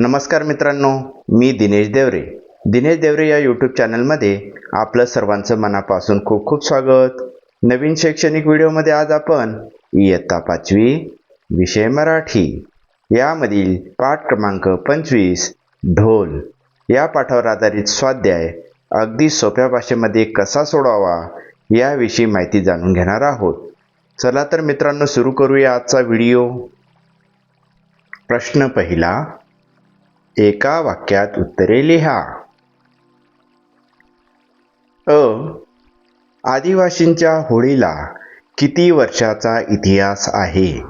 नमस्कार मित्रांनो मी दिनेश देवरे. दिनेश देवरे या यूट्यूब चॅनलमध्ये आपलं सर्वांचं मनापासून खूप खूप स्वागत. नवीन शैक्षणिक व्हिडिओमध्ये आज आपण इयत्ता पाचवी विषय मराठी यामधील पाठ क्रमांक पंचवीस ढोल या पाठावर आधारित स्वाध्याय अगदी सोप्या भाषेमध्ये कसा सोडवावा याविषयी माहिती जाणून घेणार आहोत. चला तर मित्रांनो सुरू करूया आजचा व्हिडिओ. प्रश्न पहिला एका वाक्यात उत्तरे लिहा. अ. आदिवासींच्या होळीला किती वर्षाचा इतिहास आहे?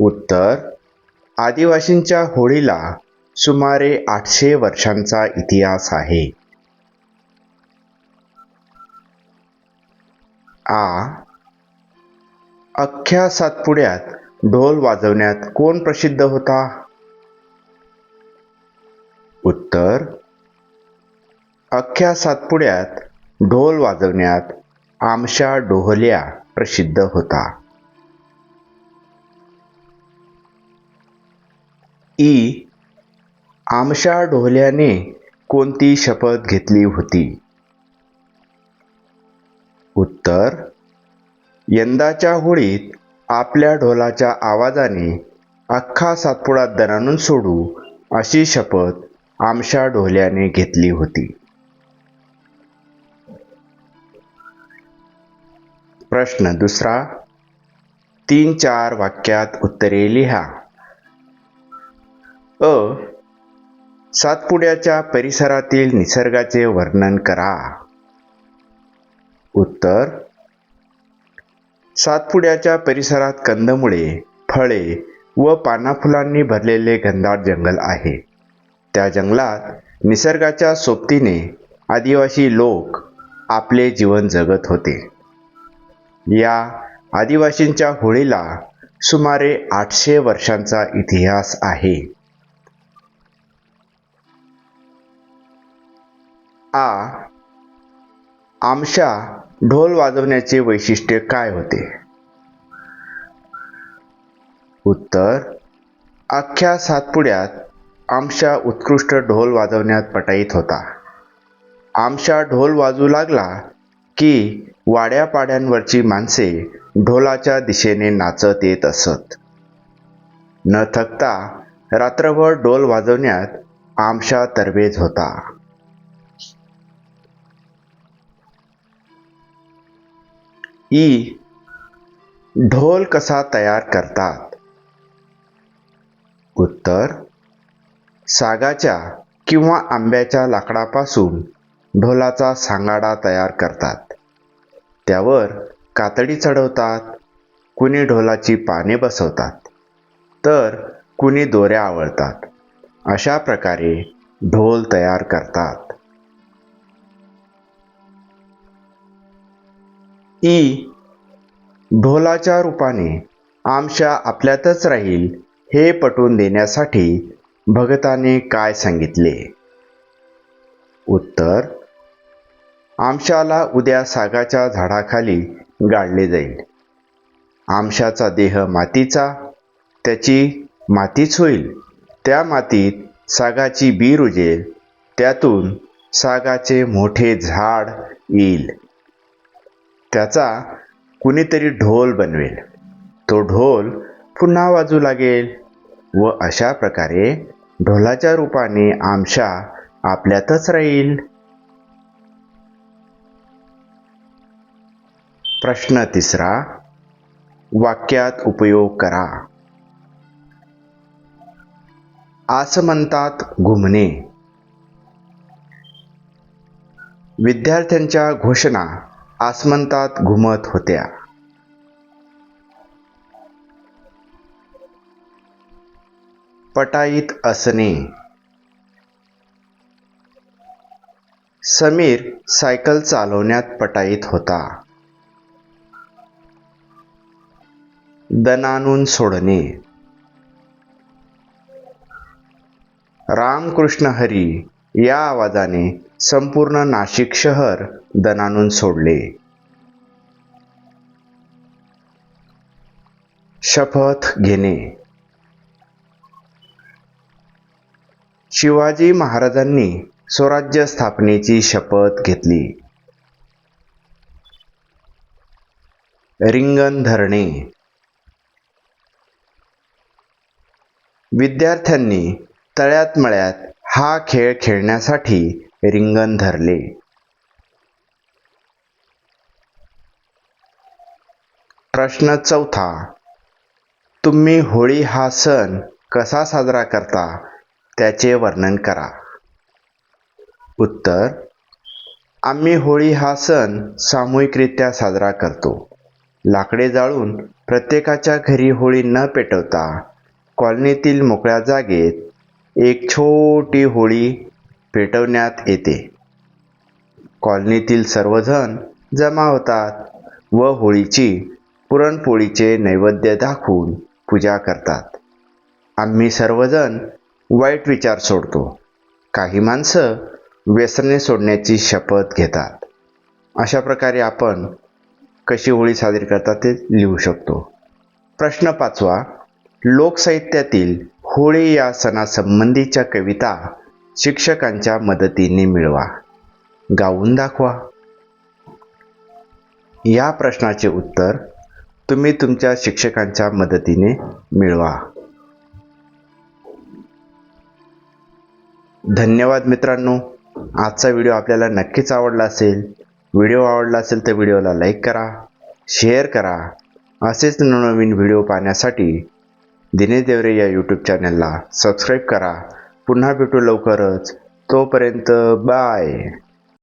उत्तर. आदिवासींच्या होळीला सुमारे आठशे वर्षांचा इतिहास आहे. आ. अख्ख्या सातपुड्यात ढोल वाजवण्यात कोण प्रसिद्ध होता? उत्तर. अख्ख्या सातपुड्यात ढोल वाजवण्यात आमशा डोहल्या प्रसिद्ध होता. ई. आमशा डोहल्याने कोणती शपथ घेतली होती? उत्तर. यंदाच्या होळीत आपल्या ढोलाच्या आवाजाने अख्खा सातपुडा दणानून सोडू अशी शपथ आमशा ढोल्याने घेतली होती. प्रश्न दुसरा तीन चार वाक्यात उत्तरे लिहा. अ सातपुड्याच्या परिसरातील निसर्गाचे वर्णन करा. उत्तर सातपुड्याच्या परिसरात कंदमुळे फळे व पानाफुलांनी भरलेले घनदाट जंगल आहे. त्या जंगलात निसर्गाच्या सोबतीने आदिवासी लोक आपले जीवन जगत होते. या आदिवासींच्या होळीला सुमारे आठशे वर्षांचा इतिहास आहे. आ. आमशा ढोल वाजवण्याचे वैशिष्ट्य काय होते? उत्तर. अख्ख्या सातपुड्यात आमशा उत्कृष्ट ढोल वाजवण्यात पटाईत होता. आमशा ढोल वाजू लागला की वाड्यापाड्यांवरची माणसे ढोलाच्या दिशेने नाचत येत असत. न थकता रात्रभर ढोल वाजवण्यात आमशा तरबेज होता. ई. ढोल कसा तयार करतात? उत्तर सागाच्या किंवा आंब्याच्या लाकडापासून ढोलाचा सांगाडा तयार करतात. त्यावर कातडी चढवतात कुणी ढोलाची पाने बसवतात तर कुणी दोऱ्या आवळतात. अशा प्रकारे ढोल तयार करतात. ई. ढोलाच्या रूपाने आमशा आपल्यातच राहील हे पटवून देण्यासाठी भगताने काय सांगितले? उत्तर आमशाला उद्या सागाच्या झाडाखाली गाडले जाईल. आमशाचा देह मातीचा त्याची मातीच होईल. त्या मातीत सागाची बी रुजेल त्यातून सागाचे मोठे झाड येईल. त्याचा कुणीतरी ढोल बनवेल. तो ढोल पुन्हा वाजू लागेल. व अशा प्रकारे ढोलाच्या रूपाने आमशा आपल्यातच राहील. प्रश्न तिसरा वाक्यात उपयोग करा. आसमंतात घुमणे. विद्यार्थ्यांच्या घोषणा आसमंतात घुमत होत्या. पटाईत असणे. समीर सायकल चालवण्यात पटाईत होता. दणानून सोडणे. रामकृष्ण हरी या आवाजाने संपूर्ण नाशिक शहर दणानून सोडले. शपथ घेणे. शिवाजी महाराजांनी स्वराज्य स्थापनेची शपथ घेतली. रिंगण धरणे. विद्यार्थ्यांनी तळ्यात मळ्यात हा खेळ खेळण्यासाठी रिंगण धरले. प्रश्न चौथा. तुम्ही होळी हा सण कसा साजरा करता? त्याचे वर्णन करा. उत्तर आम्ही होळी हा सण सामूहिकरित्या साजरा करतो. लाकडे जाळून प्रत्येकाच्या घरी होळी न पेटवता कॉलनीतील मोकळ्या जागेत एक छोटी होळी पेटवण्यात येते. कॉलनीतील सर्वजण जमा होतात व होळीची पुरणपोळीचे नैवेद्य दाखवून पूजा करतात. आम्ही सर्वजण वाईट विचार सोडतो. काही माणसं व्यसने सोडण्याची शपथ घेतात. अशा प्रकारे आपण कशी होळी साजरी करतात ते लिहू शकतो. प्रश्न पाचवा लोकसाहित्यातील होळी या सणासंबंधीच्या कविता शिक्षकांच्या मदतीने मिळवा. गाऊन दाखवा. या प्रश्नाचे उत्तर तुम्ही तुमच्या शिक्षकांच्या मदतीने मिळवा. धन्यवाद मित्रांनो. आजचा व्हिडिओ आपल्याला नक्कीच आवडला असेल व्हिडिओ आवडला असेल तर व्हिडिओला लाईक करा शेअर करा. असेच नवनवीन व्हिडिओ पाहण्यासाठी दिनेश देवरे या यूट्यूब चॅनलला सबस्क्राईब करा. पुन्हा भेटू लवकरच. तोपर्यंत बाय